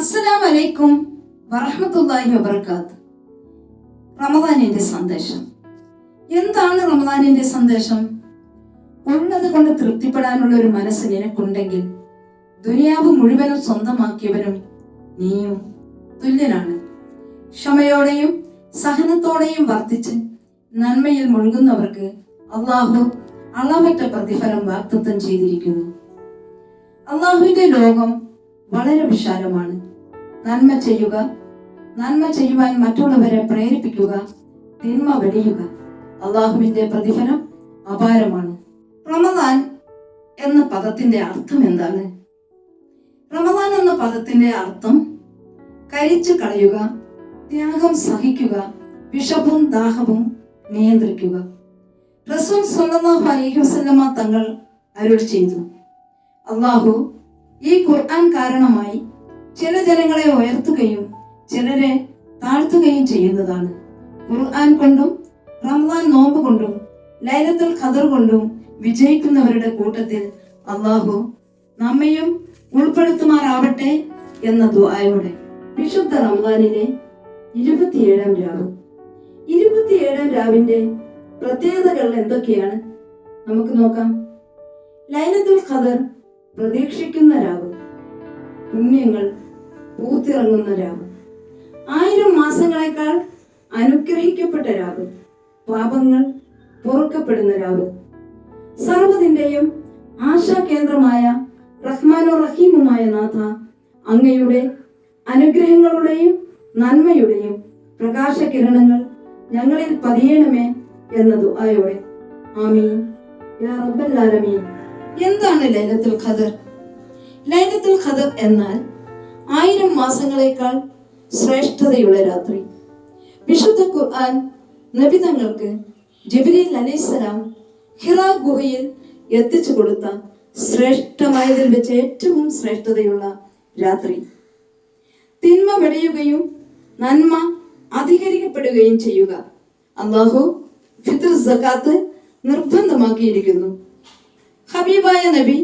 അസ്സലാം വലൈക്കും വറഹമത്തല്ലാഹി വബർക്കാത്ത് റമദാനിന്റെ സന്ദേശം. എന്താണ് റമദാനിന്റെ സന്ദേശം? ഉള്ളത് കൊണ്ട് തൃപ്തിപ്പെടാനുള്ള ഒരു മനസ്സ് നിനക്കുണ്ടെങ്കിൽ ദുനിയാവ് മുഴുവനും സ്വന്തമാക്കിയവനും നീയും തുല്യനാണ്. ക്ഷമയോടെയും സഹനത്തോടെയും വർത്തിച്ച് നന്മയിൽ മുഴുകുന്നവർക്ക് അള്ളാഹു അളവറ്റ പ്രതിഫലം വാഗ്ദത്തം ചെയ്തിരിക്കുന്നു. അള്ളാഹുവിന്റെ ലോകം വളരെ വിശാലമാണ്. നന്മ ചെയ്യുക. നന്മ ചെയ്യുവാൻ മറ്റുള്ളവരെ പ്രേരിപ്പിക്കുക. തിന്മ വെടിയുക. അള്ളാഹുവിന്റെ പ്രതിഫലം അപാരമാണ്. റമദാൻ എന്ന പദത്തിന്റെ അർത്ഥം എന്താണ്? റമദാൻ എന്ന പദത്തിന്റെ അർത്ഥം കരിച്ചു കളയുക ത്യാഗം സഹിക്കുക വിഷവും ദാഹവും നിയന്ത്രിക്കുക. റസൂൽ സല്ലല്ലാഹു അലൈഹി തങ്ങൾ അരുൾ ചെയ്തു. അള്ളാഹു ഈ ഖുർആൻ കാരണമായി ചില ജനങ്ങളെ ഉയർത്തുകയും ചിലരെ താഴ്ത്തുകയും ചെയ്യുന്നതാണ്. ഖുർആൻ കൊണ്ടും റംസാൻ നോമ്പ് കൊണ്ടും ലൈലത്തുൽ ഖദർ കൊണ്ടും വിജയിക്കുന്നവരുടെ കൂട്ടത്തിൽ അള്ളാഹു നമ്മയും ഉൾപ്പെടുത്തുമാറാവട്ടെ എന്ന ദുആയോടെ വിശുദ്ധ റംസാനിലെ ഇരുപത്തിയേഴാം രാവ്. ഇരുപത്തിയേഴാം രാവിന്റെ പ്രത്യേകതകൾ എന്തൊക്കെയാണ്? നമുക്ക് നോക്കാം. ലൈലത്തുൽ ഖദർ പ്രതീക്ഷിക്കുന്ന രാവ്. പുണ്യങ്ങൾ പൂത്തിറങ്ങുന്ന രാവ് ആയിരം മാസങ്ങളെക്കാൾ അനുഗ്രഹിക്കപ്പെട്ട രാവ് പാപങ്ങൾ പൊറുക്കപ്പെടുന്ന രാവ് ആശാ കേന്ദ്രമായ റഹ്മാനോ റഹീമുമായ നാഥ അങ്ങയുടെ അനുഗ്രഹങ്ങളുടെയും നന്മയുടെയും പ്രകാശകിരണങ്ങൾ ഞങ്ങളിൽ പതിയണമേ എന്നതു ആയോടെ. ആമീൻ. എന്താണ് ലൈലത്തുൽ ഖദർ? ലൈലത്തുൽ ഖദർ എന്നാൽ ആയിരം മാസങ്ങളെക്കാൾ ശ്രേഷ്ഠതയുള്ള രാത്രി. വിശുദ്ധ ഖുർആൻ നബിതങ്ങൾക്ക് തങ്ങൾക്ക് ജിബ്രീൽ അലൈഹിസ്സലാം ഹിറ ഗുഹയിൽ എത്തിച്ചു കൊടുത്ത ശ്രേഷ്ഠമായതിൽ വെച്ച് ഏറ്റവും ശ്രേഷ്ഠതയുള്ള രാത്രി. തിന്മ വെടിയുകയും നന്മ അധികരിക്കപ്പെടുകയും ചെയ്യുക. അള്ളാഹു ഫിത്ർ സക്കാത്ത് നിർബന്ധമാക്കിയിരിക്കുന്നു. ഹബീബായ നബി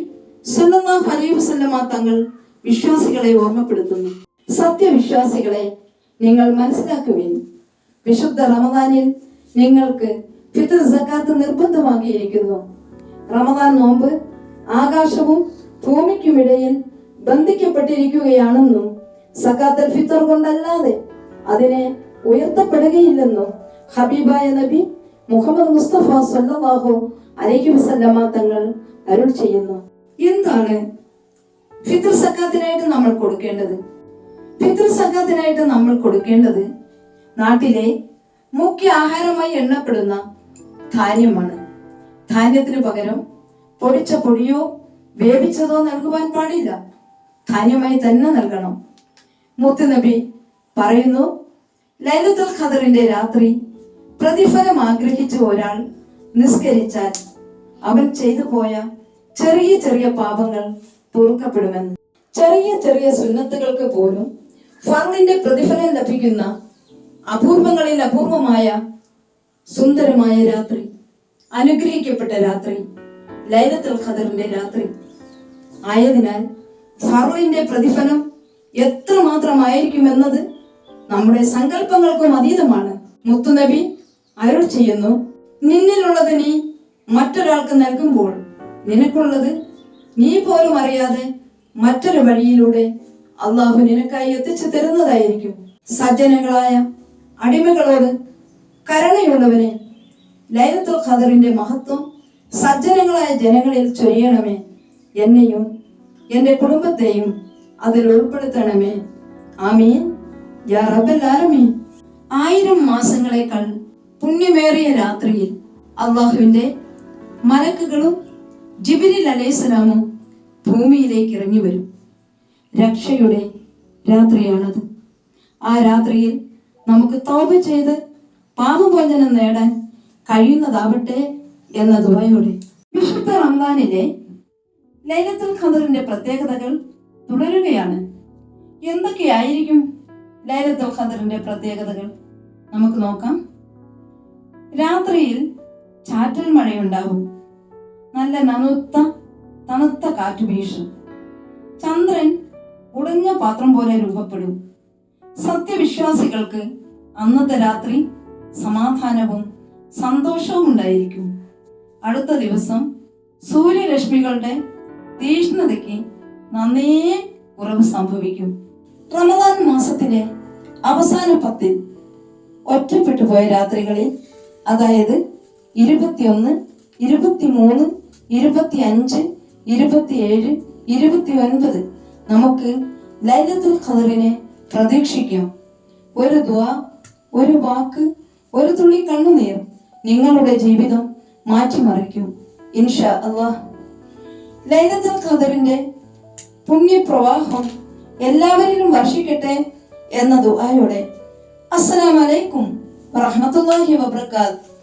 സല്ലാഹു അലൈഹി വസല്ലമ തങ്ങൾ വിശ്വാസികളെ ഓർമ്മപ്പെടുത്തുന്നു. സത്യവിശ്വാസികളെ നിങ്ങൾ മനസ്സിലാക്കുവിൻ. വിശുദ്ധ റമദാനിൽ നിങ്ങൾക്ക് ഫിത്ർ സക്കാത്ത് നിർബന്ധമാക്കിയിരിക്കുന്നു. റമദാൻ നോമ്പ് ആകാശവും ഭൂമിക്കുമിടയിൽ ബന്ധിക്കപ്പെട്ടിരിക്കുകയാണെന്നും സക്കാത്തൽ ഫിത്തർ കൊണ്ടല്ലാതെ അതിനെ ഉയർത്തപ്പെടുകയില്ലെന്നും ഹബീബായ നബി മുഹമ്മദ് മുസ്തഫ സല്ലല്ലാഹു അലൈഹി വസല്ലമ തങ്ങൾ അരുൾ ചെയ്യുന്നു. എന്താണ് ഫിത്ർ സക്കാത്തിനായിട്ട് നമ്മൾ കൊടുക്കേണ്ടത്? ഫിത്ർ സക്കാത്തിനായിട്ട് നമ്മൾ കൊടുക്കേണ്ടത് നാട്ടിലെ മുഖ്യ ആഹാരമായി എണ്ണപ്പെടുന്ന ധാന്യമാണ്. ധാന്യത്തിന് പകരം പൊടിച്ച പൊടിയോ വേവിച്ചതോ നൽകുവാൻ പാടില്ല. ധാന്യമായി തന്നെ നൽകണം. മുത്തുനബി പറയുന്നു ലൈലത്തുൽ ഖദറിന്റെ രാത്രി പ്രതിഫലം ആഗ്രഹിച്ച ഒരാൾ നിസ്കരിച്ചാൽ അവൻ ചെയ്തു പോയ ചെറിയ ചെറിയ പാപങ്ങൾ പൊറുക്കപ്പെടുമെന്ന്. ചെറിയ ചെറിയ സുന്നത്തുകൾക്ക് പോലും ഫർദിന്റെ പ്രതിഫലം ലഭിക്കുന്ന അപൂർവങ്ങളിൽ അപൂർവമായ സുന്ദരമായ രാത്രി അനുഗ്രഹിക്കപ്പെട്ട രാത്രി ലൈലത്തുൽ ഖദറിന്റെ രാത്രി ആയതിനാൽ ഫറുവിന്റെ പ്രതിഫലം എത്രമാത്രമായിരിക്കുമെന്നത് നമ്മുടെ സങ്കല്പങ്ങൾക്കും അതീതമാണ്. മുത്തുനബി അരുൾ ചെയ്യുന്നു നിന്നിലുള്ളത് നീ മറ്റൊരാൾക്ക് നൽകുമ്പോൾ നിനക്കുള്ളത് നീ പോലും അറിയാതെ മറ്റൊരു വഴിയിലൂടെ അള്ളാഹു നിനക്കായി എത്തിച്ചു തരുന്നതായിരിക്കും. സജ്ജനങ്ങളായ അടിമകളോട് കരുണയുള്ളവനെ ലൈലത്തുൽ ഖദറിന്റെ മഹത്വം സജ്ജനങ്ങളായ ജനങ്ങളിൽ ചൊരിയണമേ. എന്നെയും എന്റെ കുടുംബത്തെയും അതിൽ ഉൾപ്പെടുത്തണമേ. ആമീൻ. യാ റബ്ബൽ ആയിരം മാസങ്ങളെക്കാൾ പുണ്യമേറിയ രാത്രിയിൽ അള്ളാഹുവിന്റെ മലക്കുകളും ജിബിരിൽ അലൈഹിസ്സലാമും ഭൂമിയിലേക്ക് ഇറങ്ങി വരും. രക്ഷയുടെ രാത്രിയാണത്. ആ രാത്രിയിൽ നമുക്ക് തോപ ചെയ്ത് പാപമോചനം നേടാൻ കഴിയുന്നതാവട്ടെ എന്ന ദുബായോടെ. വിശുദ്ധ റംദാനിലെ ലൈലത്തുൽ ഖദറിന്റെ പ്രത്യേകതകൾ തുടരുകയാണ്. എന്തൊക്കെയായിരിക്കും ലൈലത്തുൽ ഖദറിന്റെ പ്രത്യേകതകൾ? നമുക്ക് നോക്കാം. രാത്രിയിൽ ചാറ്റൽ മഴയുണ്ടാവും നല്ല നനുത്ത തണുത്ത കാറ്റ് ഭീഷണി ചന്ദ്രൻ ഉടഞ്ഞ പാത്രം പോലെ രൂപപ്പെടും. സത്യവിശ്വാസികൾക്ക് അന്നത്തെ രാത്രി സമാധാനവും സന്തോഷവും ഉണ്ടായിരിക്കും. അടുത്ത ദിവസം സൂര്യരശ്മികളുടെ തീഷ്ണതയ്ക്ക് നന്നേ കുറവ് സംഭവിക്കും. റമദാൻ മാസത്തിലെ അവസാന പത്തിൽ ഒറ്റപ്പെട്ടു പോയ രാത്രികളിൽ അതായത് ഇരുപത്തിയൊന്ന് ഇരുപത്തിമൂന്ന് ഇരുപത്തി അഞ്ച് ഇരുപത്തിയേഴ് ഇരുപത്തി ഒൻപത് നമുക്ക് ലൈലത്തുൽ ഖദറിനെ പ്രതീക്ഷിക്കാം. ഒരു ദ്വാ ഒരു വാക്ക് ഒരു തുള്ളി കണ്ണുനീർ നിങ്ങളുടെ ജീവിതം മാറ്റിമറിക്കും. ഇൻഷാ അള്ളാഹ് ലൈലത്തുൽ ഖദറിന്റെ പുണ്യപ്രവാഹം എല്ലാവരിലും വർഷിക്കട്ടെ എന്ന ദുആയോടെ. അസ്സലാമലൈക്കും വറഹമത്തല്ലാഹി വബറകാത്ത്